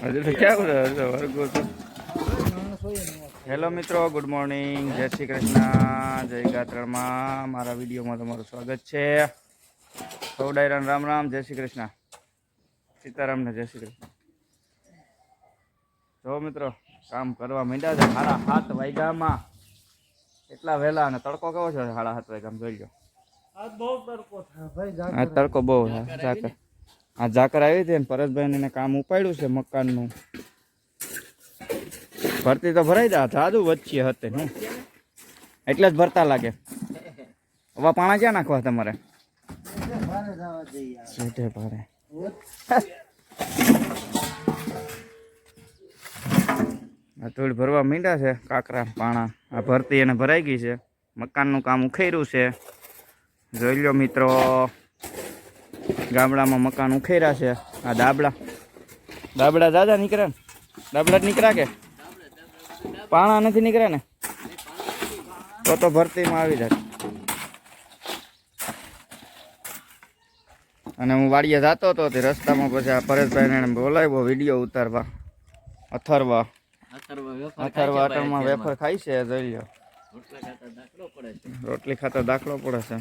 હજુ તો ક્યાં બધા વર્ગો તો. હેલો મિત્રો ગુડ મોર્નિંગ. જય શ્રી કૃષ્ણ. જય ગાત્રણમાં મારા વિડીયોમાં તમારું સ્વાગત છે. સૌ ડાયરાન રામ રામ. જય શ્રી કૃષ્ણ. સીતારામ ને જય શ્રી કૃષ્ણ. જો મિત્રો કામ કરવા માંડ્યા છે. સાડા સાત વાગ્યામાં. એટલા વહેલા અને તડકો કેવો છે? સાડા સાત વાગ્યામાં જોઈ લો. તડકો બહુ થાય આ ઝાકર આવી હતી ને પરેશભાઈને એને કામ ઉપાડ્યું છે મકાનનું. ભરતી તો ભરાઈ જા જાદુ વચ્ચે હતી, હું. એટલે જ ભરતા લાગે. હવે પાણા ક્યાં નાખવા તમારે? ભારે. આ થોડી ભરવા માંડ્યા છે, કાકરા, પાણા. આ ભરતી એને ભરાઈ ગઈ છે. મકાનનું કામ ઉખેર્યું છે. જોઈ લો મિત્રો. ગામડામાં મકાન ઉખેર્યા છે. આ દાબડા. દાબડા દાદા નીકળે ને? દાબડા જ નીકળ્યા કે? પાણા નથી નીકળ્યા ને? તો તો ભરતીમાં આવી જાય અને હું વાડીએ જતો હતો તે રસ્તામાં પછી આ પરેશભાઈને બોલાવ્યો વીડિયો ઉતારવા. અથર્વા. અથર્વા અટણમાં વેફર ખાય છે જોઈ લો રોટલી ખાતા દાખલો પડે છે.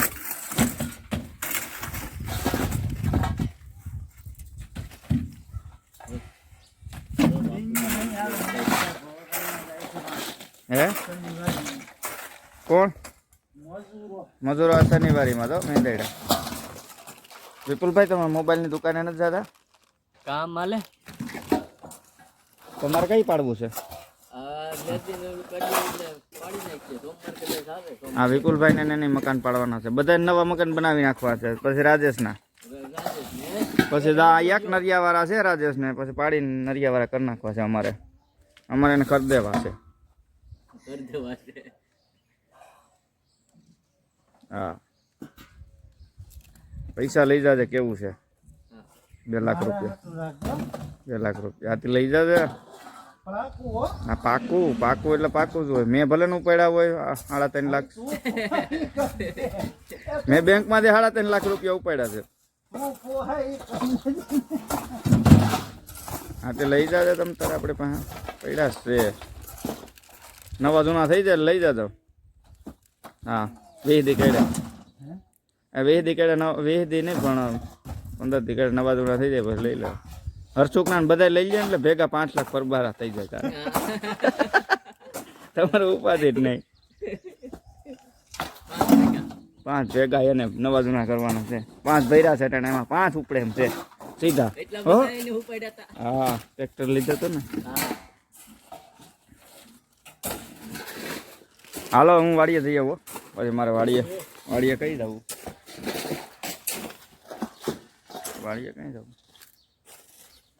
હે કોણ? મજૂરો આ શનિવારીમાં તો મેંદેડા વિપુલભાઈ તમે મોબાઈલની દુકાને નથી જતા? કામ માલે તમારે કઈ પાડવું છે? હા વિપુલભાઈ ને એને મકાન પાડવાના છે. બધા નવા મકાન બનાવી નાખવા છે. પછી રાજેશના. રાજેશ ને પછી એક નરિયાવાળા છે રાજેશને. પછી પાડીને નરિયાવાળા કરી નાખવા છે અમારે. અમારે એને ખરીદેવા કરી દેવા છે. હા. પૈસા લઈ જાજે, કેવું છે? બે લાખ રૂપિયા. બે લાખ રૂપિયા. આથી લઈ જાજે? આ પાકું પાકું એટલે પાકું જ હોય. મેં ભલે નું પડ્યા હોય સાડા ત્રણ લાખ. મેં બેંકમાંથી સાડા ત્રણ લાખ રૂપિયા ઉપાડ્યા છે. હું હા તે લઈ જાજે તમે તારે આપણે પાસે. પડ્યા છે. નવા જૂના થઈ જાય લઈ જાજો. હા વીસ દી કાઢ્યા વીસ દી નવ વીસ દી નહીં પણ પંદર દી કાઢ્યા નવા જૂના થઈ જાય પછી લઈ લો. હરસુકના બધા લઈ જાય એટલે ભેગા પાંચ લાખ પરબારા થઈ જાય તારે. તમારે ઉપાધિ જ નહીં. પાંચ ભેગા એને નવા જૂના કરવાના છે. પાંચ ભૈરા છે એટલે એમાં પાંચ ઉપડે એમ છે. સીધા. હા? ટ્રેક્ટર લીધો હતો ને. હાલો, હું વાડીએ જઈ આવો પછી મારે વાડીએ વાડીએ કઈ જવું? વાડીએ કઈ જવું?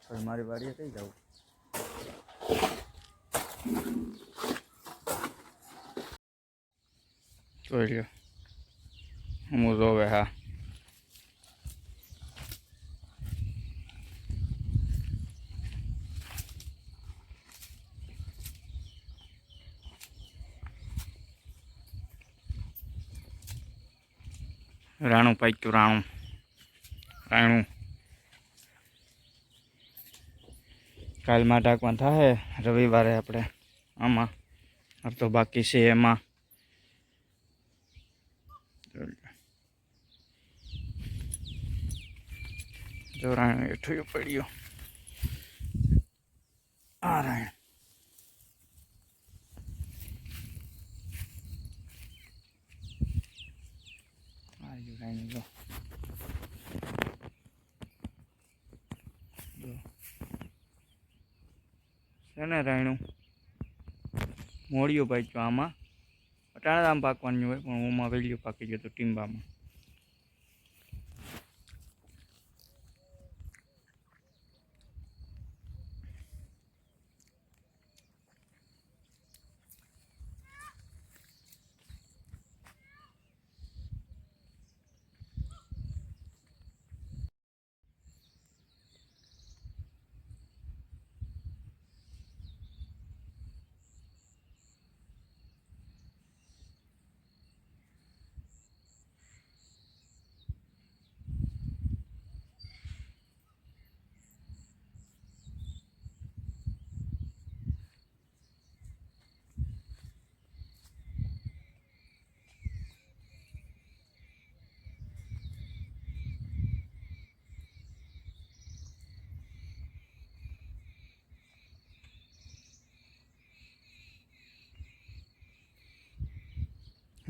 પછી મારી વાડીએ કઈ જવું? જોઈ લ્યો. હું જોવે હા. રાણું પાક્યું, રાણું. રાણું. કાલમાં ઢાંકવા થાય રવિવારે આપણે આમાં. હવે તો બાકી છે એમાં. જો રાણું એઠું પડ્યું. આ રાયણ આ રહ્યું રાયણું જો જો. છે ને રાયણું. મોડિયું પાક્યું આમાં. અટાણા આમ પાકવાનું હોય, પણ ઓમાં વેલ્યું પાકી ગયું હતું ટીંબામાં.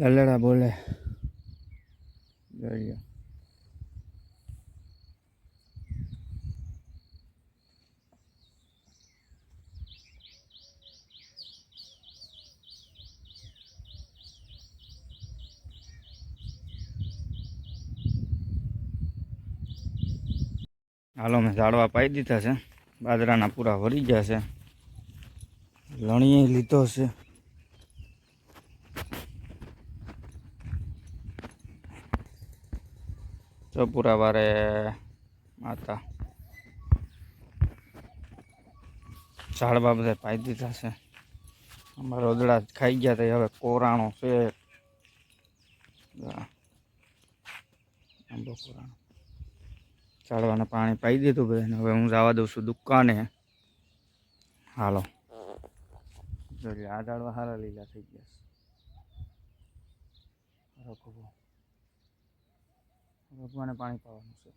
લલડા બોલે. જોઈએ હાલો મેં ઝાડવા પાઈ દીધા છે. બાજરાના પૂરા વરી ગયા છે. લણીએ લીધો છે. જો પૂરા વારે માતા. ઝાડવા બધા પાઈ દીધા છે. અમારા રોદડા ખાઈ ગયા હતા હવે કોરાણો છે. આંબો કોરાણો. ઝાડવાને પાણી પાઈ દીધું બધાને. હવે હું જવા દઉં છું દુકાને. હાલો. જોઈએ આ ઝાડવા સારા લીલા થઈ ગયા છે. રખો ભગવાને પાણી પાવાનું છે.